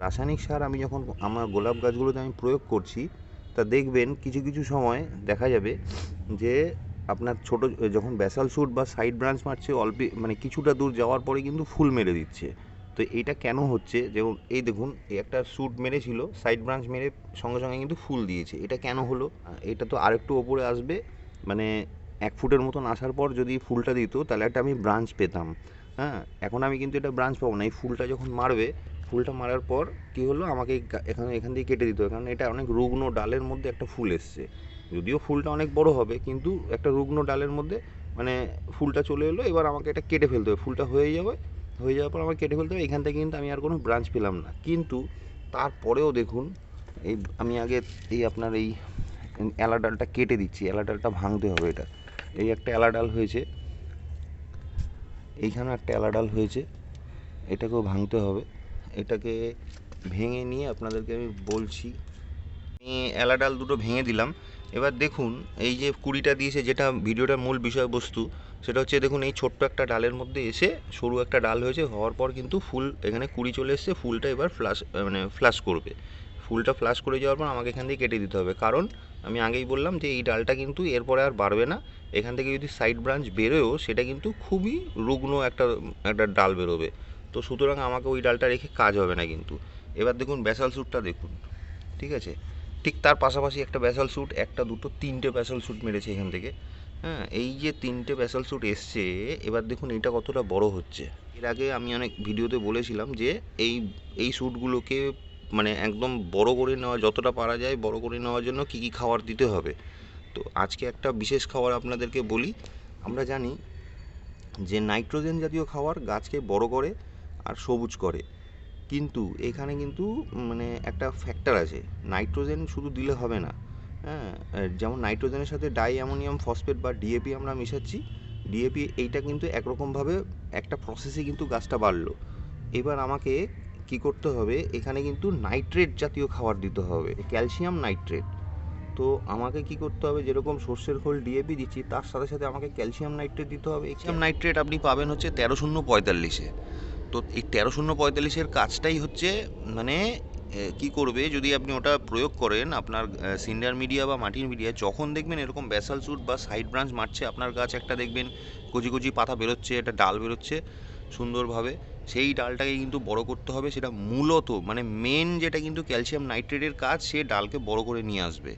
রাসায়নিক সার আমি যখন আমার গোলাপ গাছগুলোতে আমি প্রয়োগ করছি, তা দেখবেন কিছু কিছু সময় দেখা যাবে যে আপনার ছোট, যখন ব্যাসাল শুট বা সাইড ব্রাঞ্চ মারছে, অল্প মানে কিছুটা দূর যাওয়ার পরে কিন্তু ফুল মেরে দিচ্ছে। তো এইটা কেন হচ্ছে? যেমন এই দেখুন একটা শ্যুট মেরেছিল সাইড ব্রাঞ্চ মেরে সঙ্গে সঙ্গে কিন্তু ফুল দিয়েছে। এটা কেন হলো? এটা তো আরেকটু ওপরে আসবে মানে এক ফুটের মতন আসার পর যদি ফুলটা দিত, তাহলে একটা আমি ব্রাঞ্চ পেতাম। হ্যাঁ এখন আমি কিন্তু এটা ব্রাঞ্চ পাবো না। এই ফুলটা যখন মারবে ফুলটা মারার পর কি হলো? আমাকে এখানে, এখান দিয়ে কেটে দিতে হবে। কারণ এটা অনেক রুগ্ন ডালের মধ্যে একটা ফুল এসছে। যদিও ফুলটা অনেক বড় হবে, কিন্তু একটা রুগ্ন ডালের মধ্যে মানে ফুলটা চলে এলো। এবার আমাকে এটা কেটে ফেলতে হবে। ফুলটা হয়ে যাবে, হয়ে যাওয়ার পর আমাকে কেটে ফেলতে হবে। এখান থেকে কিন্তু আমি আর কোনো ব্রাঞ্চ পেলাম না। কিন্তু তারপরেও দেখুন, এই আমি আগে এই আপনার এই এলা ডালটা কেটে দিচ্ছি। এলা ডালটা ভাঙতে হবে এটা। এই একটা এলা ডাল হয়েছে। এইখানে একটা এলা ডাল হয়েছে। এটাকেও ভাঙতে হবে। এটাকে ভেঙে নিয়ে আপনাদেরকে আমি বলছি। আমি এলা ডাল দুটো ভেঙে দিলাম। এবার দেখুন, এই যে কুড়িটা দিয়েছে, যেটা ভিডিওটার মূল বিষয়বস্তু, সেটা হচ্ছে দেখুন, এই ছোট্ট একটা ডালের মধ্যে এসে সরু একটা ডাল হয়েছে, হওয়ার পর কিন্তু ফুল, এখানে কুড়ি চলে এসছে, ফুলটা এবার ফ্লাশ মানে ফ্লাশ করবে। ফুলটা ফ্লাশ করে যাওয়ার পর আমাকে এখান থেকে কেটে দিতে হবে। কারণ আমি আগেই বললাম যে এই ডালটা কিন্তু এরপরে আর বাড়বে না। এখান থেকে যদি সাইড ব্রাঞ্চ বেরোয়ও, সেটা কিন্তু খুবই রুগ্ন একটা একটা ডাল বেরোবে। তো সুতরাং আমাকে ওই ডালটা রেখে কাজ হবে না কিন্তু। এবার দেখুন ব্যাসাল স্যুটটা দেখুন, ঠিক আছে? ঠিক তার পাশাপাশি একটা ব্যাসাল স্যুট, একটা দুটো তিনটে ব্যাসাল স্যুট মেরেছে এখান থেকে। হ্যাঁ এই যে তিনটে ব্যাসাল স্যুট এসছে, এবার দেখুন এটা কতটা বড় হচ্ছে। এর আগে আমি অনেক ভিডিওতে বলেছিলাম যে এই এই স্যুটগুলোকে মানে একদম বড় করে নেওয়া, যতটা পারা যায় বড় করে নেওয়ার জন্য কী কী খাবার দিতে হবে। তো আজকে একটা বিশেষ খাবার আপনাদেরকে বলি। আমরা জানি যে নাইট্রোজেন জাতীয় খাবার গাছকে বড় করে আর সবুজ করে। কিন্তু এখানে কিন্তু মানে একটা ফ্যাক্টর আছে। নাইট্রোজেন শুধু দিলে হবে না। হ্যাঁ যেমন নাইট্রোজেনের সাথে ডাই অ্যামোনিয়াম ফসফেট বা ডিএপি আমরা মিশাচ্ছি ডিএপি এইটা কিন্তু একরকমভাবে একটা প্রসেসে কিন্তু গাছটা বাড়লো। এবার আমাকে কি করতে হবে? এখানে কিন্তু নাইট্রেট জাতীয় খাবার দিতে হবে ক্যালসিয়াম নাইট্রেট তো আমাকে কি করতে হবে? যেরকম সর্ষের খোল ডিএপি দিচ্ছি, তার সাথে সাথে আমাকে ক্যালসিয়াম নাইট্রেট দিতে হবে। ক্যালসিয়াম নাইট্রেট আপনি পাবেন হচ্ছে তেরো শূন্য পঁয়তাল্লিশে। তো এই তেরো শূন্য পঁয়তাল্লিশের কাজটাই হচ্ছে মানে কি করবে, যদি আপনি ওটা প্রয়োগ করেন, আপনার সিন্ডার মিডিয়া বা মাটির মিডিয়া, যখন দেখবেন এরকম ব্যাসাল স্যুট বা সাইড ব্রাঞ্চ মারছে, আপনার গাছ একটা দেখবেন কচি কচি পাতা বেরোচ্ছে, একটা ডাল বেরোচ্ছে সুন্দরভাবে, সেই ডালটাকে কিন্তু বড় করতে হবে, সেটা মূলত মানে মেন যেটা কিন্তু ক্যালসিয়াম নাইট্রেটের কাজ, সে ডালকে বড় করে নিয়ে আসবে।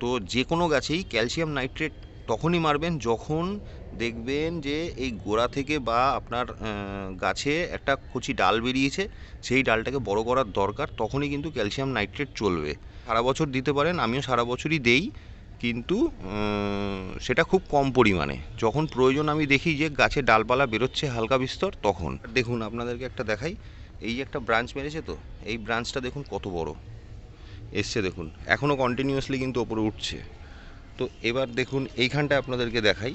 তো যে কোনো গাছেই ক্যালসিয়াম নাইট্রেট তখনই মারবেন যখন দেখবেন যে এই গোড়া থেকে বা আপনার গাছে একটা কচি ডাল বেরিয়েছে, সেই ডালটাকে বড় করার দরকার, তখনই কিন্তু ক্যালসিয়াম নাইট্রেট চলবে। সারা বছর দিতে পারেন, আমিও সারা বছরই দেই, কিন্তু সেটা খুব কম পরিমাণে। যখন প্রয়োজন আমি দেখি যে গাছে ডালপালা বেরোচ্ছে হালকা বিস্তর, তখন। দেখুন, আপনাদেরকে একটা দেখাই, এই যে একটা ব্রাঞ্চ মেরেছে তো, এই ব্রাঞ্চটা দেখুন কত বড়। এসছে দেখুন এখনও কন্টিনিউয়াসলি কিন্তু ওপরে উঠছে। তো এবার দেখুন এইখানটা আপনাদেরকে দেখাই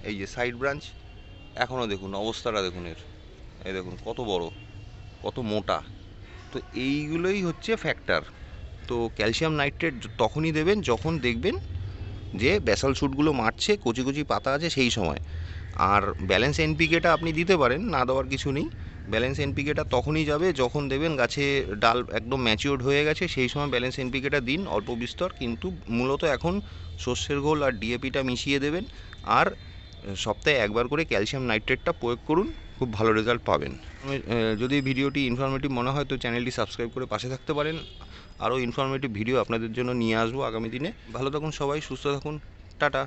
এই যে সাইড ব্রাঞ্চ এখনও দেখুন, অবস্থাটা দেখুন এর। এই দেখুন, কত বড়, কত মোটা। তো এইগুলোই হচ্ছে ফ্যাক্টর তো ক্যালসিয়াম নাইট্রেট তখনই দেবেন যখন দেখবেন যে ব্যাসাল শুটগুলো মারছে, কচি কচি পাতা আছে সেই সময়। আর ব্যালেন্স এনপিকেটা আপনি দিতে পারেন, না দেওয়ার কিছু নেই। ব্যালেন্স এনপিকেটা তখনই যাবে যখন দেবেন গাছে ডাল একদম ম্যাচিওর্ড হয়ে গেছে, সেই সময় ব্যালেন্স এনপিকেটা দিন অল্প বিস্তর। কিন্তু মূলত এখন সর্ষের ঘোল আর ডিএপিটা মিশিয়ে দেবেন। আর সপ্তাহে একবার করে ক্যালসিয়াম নাইট্রেটটা প্রয়োগ করুন, খুব ভালো রেজাল্ট পাবেন। যদি ভিডিওটি ইনফরমেটিভ মনে হয় তো চ্যানেলটি সাবস্ক্রাইব করে পাশে থাকতে পারেন। আরও ইনফরমেটিভ ভিডিও আপনাদের জন্য নিয়ে আসব আগামী দিনে। ভালো থাকুন সবাই, সুস্থ থাকুন। টাটা।